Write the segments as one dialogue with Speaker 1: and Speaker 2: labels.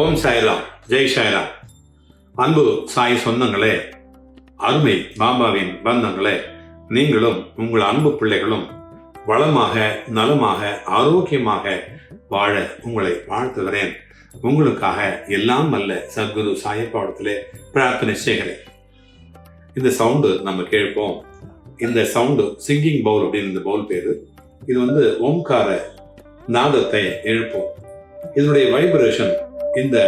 Speaker 1: ஓம் சாய்ராம். ஜெய் சாய்ராம். அன்பு சாய் சொந்தங்களே அருமை பாபாவின் பந்தங்களே நீங்களும் உங்கள் அன்பு பிள்ளைகளும் வளமாக நலமாக ஆரோக்கியமாக வாழ உங்களை வாழ்த்துகிறேன். உங்களுக்காக எல்லாம் அல்ல சத்குரு சாயப்பாடத்திலே பிரார்த்தனை செய்கிறேன். இந்த சவுண்டு நம்ம கேட்போம். இந்த சவுண்டு சிங்கிங் பவுல் அப்படின்னு இந்த பவுல் பேரு. இது வந்து ஓம்கார நாதத்தை எழுப்போம். இதனுடைய வைப்ரேஷன் இந்த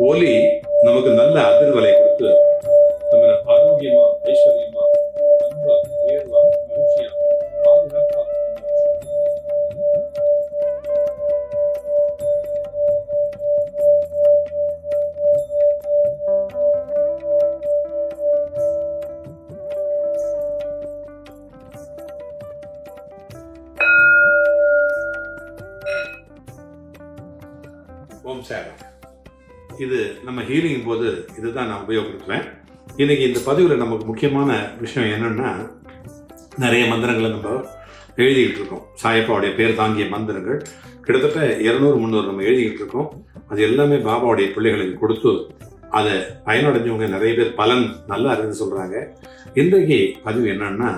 Speaker 1: ஒலி நமக்கு நல்ல அதிர்வலை கொடுத்து நம்ம ஆரோக்கியமா ஐஸ்வர்யம் ஓம் இது நம்ம ஹீலிங் போது இதுதான் நான் உபயோகப்படுத்துவேன் இன்னைக்கு இந்த பதிவில் நமக்கு முக்கியமான விஷயம் என்னென்னா நிறைய மந்திரங்களை நம்ம எழுதிக்கிட்டு இருக்கோம். சாயப்பாவுடைய பேர் தாங்கிய மந்திரங்கள். கிட்டத்தட்ட இரநூறு முந்நூறு நம்ம எழுதிக்கிட்டு இருக்கோம். அது எல்லாமே பாபாவுடைய பிள்ளைகளுக்கு கொடுத்து அதை பயனடைஞ்சவங்க நிறைய பேர் பலன் நல்லா இருக்குன்னு சொல்கிறாங்க இன்றைக்கு பதிவு என்னன்னா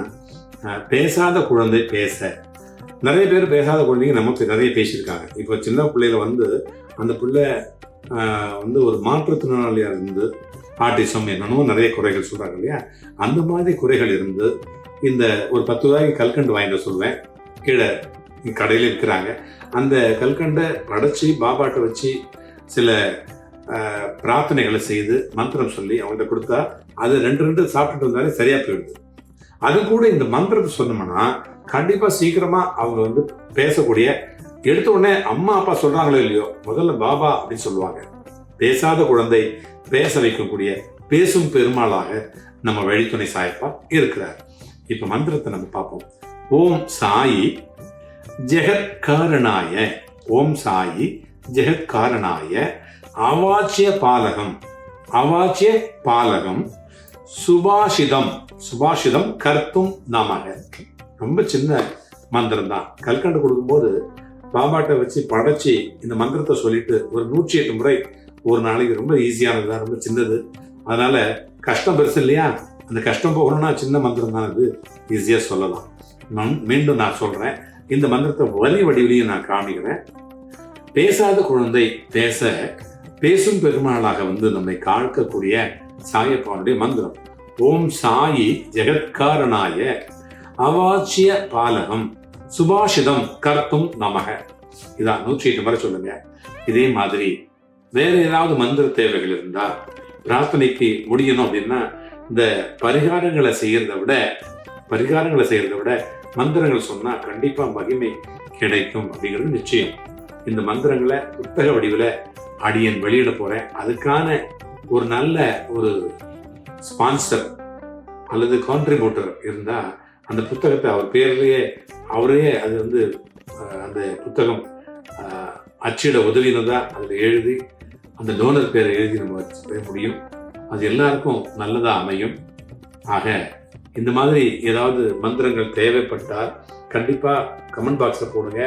Speaker 1: பேசாத குழந்தை பேச. நிறைய பேர் பேசாத குழந்தைங்க நமக்கு நிறைய பேசியிருக்காங்க. இப்போ சின்ன பிள்ளையில வந்து அந்த பிள்ளை வந்து ஒரு மாற்றுத்திறனாளியாக இருந்து ஆட்டிசம் என்னென்னமோ நிறைய குறைகள் சொல்கிறாங்க இல்லையா? அந்த மாதிரி குறைகள் இருந்து இந்த ஒரு பத்து ரூபாய்க்கு கல்கண்டு வாங்கிட்டு சொல்லுவேன். கீழே கடையில் இருக்கிறாங்க அந்த கல்கண்டை படைச்சி பாபாட்டை வச்சு சில பிரார்த்தனைகளை செய்து மந்திரம் சொல்லி அவங்கள்ட்ட கொடுத்தா அது ரெண்டு ரெண்டு சாப்பிட்டுட்டு வந்தாலே சரியாக போயிடுது. அது கூட இந்த மந்திரத்தை சொன்னோம்னா கண்டிப்பாக சீக்கிரமா அவங்க வந்து பேசக்கூடிய எடுத்த உடனே அம்மா அப்பா சொல்கிறாங்களோ இல்லையோ முதல்ல பாபா அப்படின்னு சொல்லுவாங்க. பேசாத குழந்தை பேச வைக்கக்கூடிய பேசும் பெருமாளாக நம்ம வழித்துணை சாயப்பா இருக்கிறார். இப்போ மந்திரத்தை நம்ம பார்ப்போம். ஓம் சாயி ஜெகத்காரணாய ஓம் சாயி ஜெகத்காரணாய அவாச்சிய பாலகம் அவாச்சிய பாலகம் சுபாஷிதம் சுபாஷிதம் கர்த்தும் நமக. ரொம்ப சின்ன மந்திரம் தான் கல்கண்டு கொடுக்கும்போது பாம்பாட்டை வச்சு படைச்சி இந்த மந்திரத்தை சொல்லிட்டு ஒரு நூற்றி எட்டு முறை ஒரு நாளைக்கு ரொம்ப ஈஸியானது தான் ரொம்ப சின்னது. அதனால கஷ்டம் பெருசு இல்லையா? அந்த கஷ்டம் போகணும்னா சின்ன மந்திரம் தான் அது. ஈஸியாக சொல்லலாம். மீண்டும் நான் சொல்கிறேன் இந்த மந்திரத்தை வலி வடிவிலையும் நான் காமிக்கிறேன். பேசாத குழந்தை பேச பேசும் பெருமாளாக வந்து நம்மை காழ்க்கக்கூடிய சாயப்பாவுடைய மந்திரம். ஓம் சாயி ஜெகத்காரனாய அவாச்சிய பாலகம் சுபாஷிதம் கர்த்தும் நமக. இதான் நூற்றி எட்டு முறை சொல்லுங்க. இதே மாதிரி வேற ஏதாவது மந்திர தேவைகள் இருந்தா பிரார்த்தனைக்கு முடியணும் அப்படின்னா இந்த பரிகாரங்களை செய்யறதை விட பரிகாரங்களை செய்யறதை விட மந்திரங்கள் சொன்னா கண்டிப்பா மகிமை கிடைக்கும் அப்படிங்கிறது நிச்சயம். இந்த மந்திரங்களை புத்தக வடிவில் அடியன் வெளியிட போறேன். அதுக்கான ஒரு நல்ல ஒரு ஸ்பான்சர் அல்லது கான்ட்ரிபியூட்டர் இருந்தா அந்த புத்தகத்தை அவர் பேர்லேயே அவரே அது வந்து அந்த புத்தகம் அச்சிட உதவினதா அதில் எழுதி அந்த டோனர் பேரை எழுதி நம்ம வச்சுக்க முடியும். அது எல்லாருக்கும் நல்லதாக அமையும். ஆக இந்த மாதிரி ஏதாவது மந்திரங்கள் தேவைப்பட்டால் கண்டிப்பாக கமெண்ட் பாக்ஸில் போடுங்க.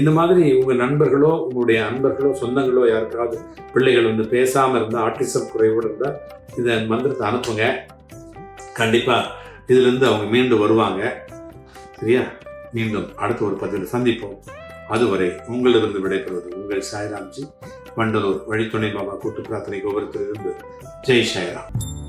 Speaker 1: இந்த மாதிரி உங்கள் நண்பர்களோ உங்களுடைய அன்பர்களோ சொந்தங்களோ யாருக்காவது பிள்ளைகள் வந்து பேசாமல் இருந்தால் ஆட்டிசம் குறைவோடு இருந்தால் இந்த மந்திரத்தை அனுப்புங்க. கண்டிப்பாக இதுல இருந்து அவங்க மீண்டு வருவாங்க. சரியா? மீண்டும் அடுத்த ஒரு பதிவில் சந்திப்போம். அதுவரை உங்களிடமிருந்து விடைபெறுவது உங்கள் சாய்ராம்ஜி. வண்டலூர் வழித்துணை பாபா கூட்டு பிரார்த்தனை கோபுரத்திலிருந்து. ஜெய் சாய்ராம்.